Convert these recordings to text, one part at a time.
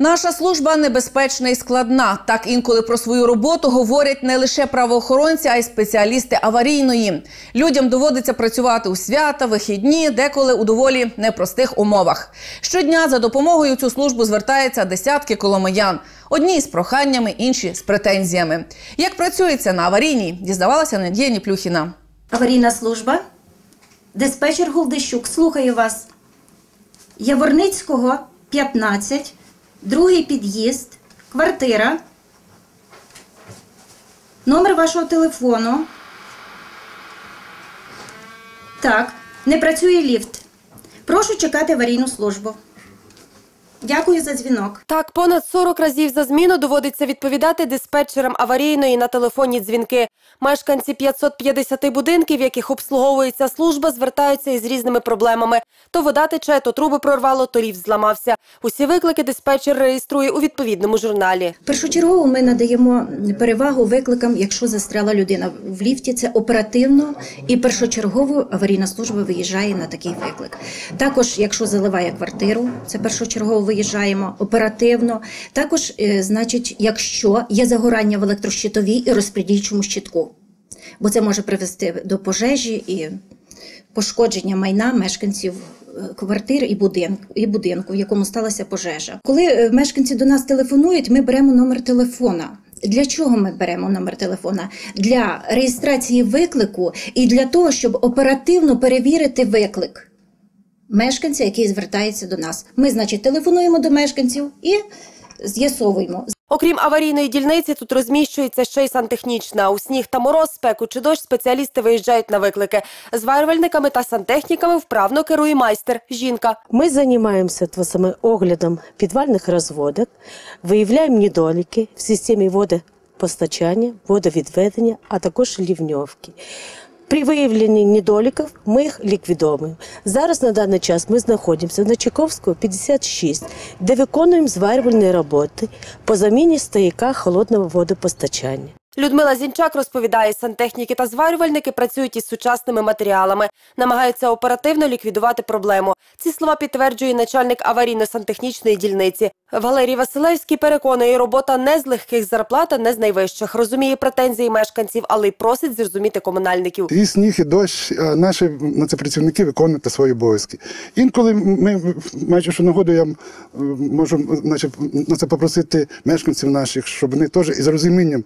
Наша служба небезпечна і складна. Так інколи про свою роботу говорять не лише правоохоронці, а й спеціалісти аварійної. Людям доводиться працювати у свята, вихідні, деколи у доволі непростих умовах. Щодня за допомогою цю службу звертаються десятки коломиян. Одні з проханнями, інші з претензіями. Як працюється на аварійній, дізнавалася Надія Ніплюхіна. Аварійна служба. Диспетчер Голдищук, слухаю вас. Яворницького, 15, другий під'їзд, квартира. Номер вашого телефону. Так, не працює ліфт. Прошу чекати аварійну службу. Дякую за дзвінок. Так, понад 40 разів за зміну доводиться відповідати диспетчерам аварійної на телефонні дзвінки. Мешканці 550 будинків, в яких обслуговується служба, звертаються із різними проблемами. То вода тече, то труби прорвало, то ліфт зламався. Усі виклики диспетчер реєструє у відповідному журналі. Першочергово ми надаємо перевагу викликам, якщо застряла людина в ліфті. Це оперативно і першочергово аварійна служба виїжджає на такий виклик. Також, якщо заливає квартиру, це першочергово виїжджаємо оперативно. Також, е, значить, якщо є загорання в електрощитовій і розподільчому щитку, бо це може привести до пожежі і пошкодження майна мешканців е, квартир і будинку, і будинку, в якому сталася пожежа. Коли е, мешканці до нас телефонують, ми беремо номер телефона. Для чого ми беремо номер телефона? Для реєстрації виклику і для того, щоб оперативно перевірити виклик мешканця, який звертається до нас. Ми, значить, телефонуємо до мешканців і з'ясовуємо, Окрім аварійної дільниці, тут розміщується ще й сантехнічна. У сніг та мороз, спеку чи дощ спеціалісти виїжджають на виклики. Зварювальниками та сантехніками вправно керує майстер – жінка. Ми займаємося саме оглядом підвальних розводок, виявляємо недоліки в системі водопостачання, водовідведення, а також лівньовки. При виявленні недоліків ми їх ліквідовуємо. Зараз на даний час ми знаходимося на Чайковського 56, де виконуємо зварювальні роботи по заміні стояка холодного водопостачання. Людмила Зінчак розповідає, сантехніки та зварювальники працюють із сучасними матеріалами, намагаються оперативно ліквідувати проблему. Ці слова підтверджує начальник аварійно-сантехнічної дільниці. Валерій Василевський переконує, робота не з легких зарплат, а не з найвищих. Розуміє претензії мешканців, але й просить зрозуміти комунальників. І сніг, і дощ, наші працівники виконують свої обов'язки. Інколи ми, майже що нагоду, я можу значить, на це попросити мешканців наших, щоб вони теж із розумінням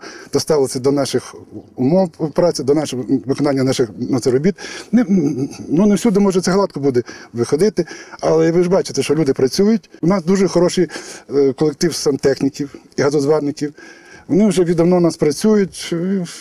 доставилися до наших умов праці, до нашого виконання наших на це робіт. Не, ну не всюди може це гладко буде виходити, але ви ж бачите, що люди працюють. У нас дуже хороший е, колектив сантехніків і газозварників. Вони вже віддавно у нас працюють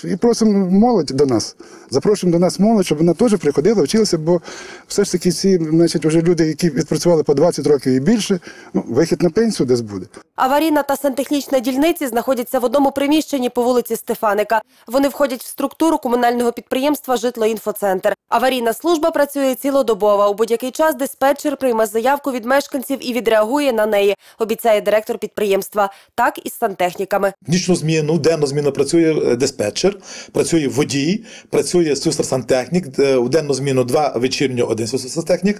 і просимо молодь до нас. Запрошуємо до нас молодь, щоб вона теж приходила, вчилася, бо все ж таки ці значить, вже люди, які відпрацювали по 20 років і більше, ну, вихід на пенсію десь буде. Аварійна та сантехнічна дільниці знаходяться в одному приміщенні по вулиці Стефаника. Вони входять в структуру комунального підприємства «Житлоінфоцентр». Аварійна служба працює цілодобово. У будь-який час диспетчер прийме заявку від мешканців і відреагує на неї, обіцяє директор підприємства. Так і з сантехніками. Нічну зміну, денну зміну працює е, диспетчер, працює водій, працює слюсар-сантехнік, е, у денну зміну два вечірньо один слюсар-сантехнік,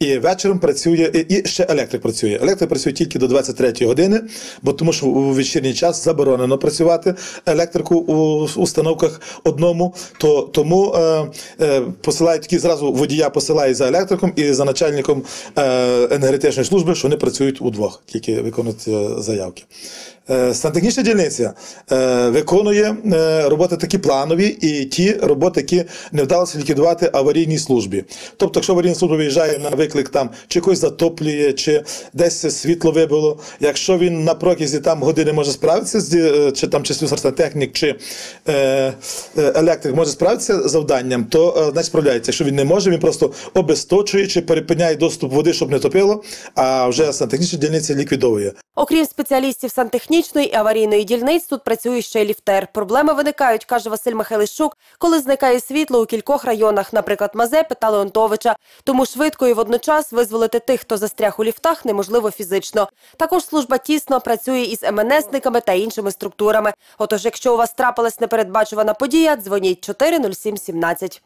і вечором працює і ще електрик працює. Електрик працює тільки до 23-ї години, бо тому що у вечірній час заборонено працювати електрику у установках одному. То тому е, е, посилають такі зразу водія посилає за електриком і за начальником е, енергетичної служби, що вони працюють удвох, тільки виконують е, заявки. Е, Сантехнічна дільниця е, виконує е, роботи такі планові і ті роботи, які не вдалося ліквідувати аварійній службі. Тобто, якщо аварійна служба виїжджає на виклик, там чи когось затоплює, чи десь світло вибило. Якщо він на протязі там години може справитися, чи там чи слюсар-сантехнік, чи електрик може справитися з завданням, то значить справляється. Якщо він не може, він просто обесточує чи перепиняє доступ води, щоб не топило. А вже сантехнічна дільниця ліквідовує. Окрім спеціалістів сантехнічної і аварійної дільниць, тут працює ще й ліфтер. Проблеми виникають, каже Василь Михайлищук, коли зникає світло у кількох районах, наприклад, Мазепи та Леонтовича. Тому швидко і водночас визволити тих, хто застряг у ліфтах, неможливо фізично. Також служба тісно працює із МНСниками та іншими структурами. Отож, якщо у вас трапилась непередбачувана подія, дзвоніть 40717.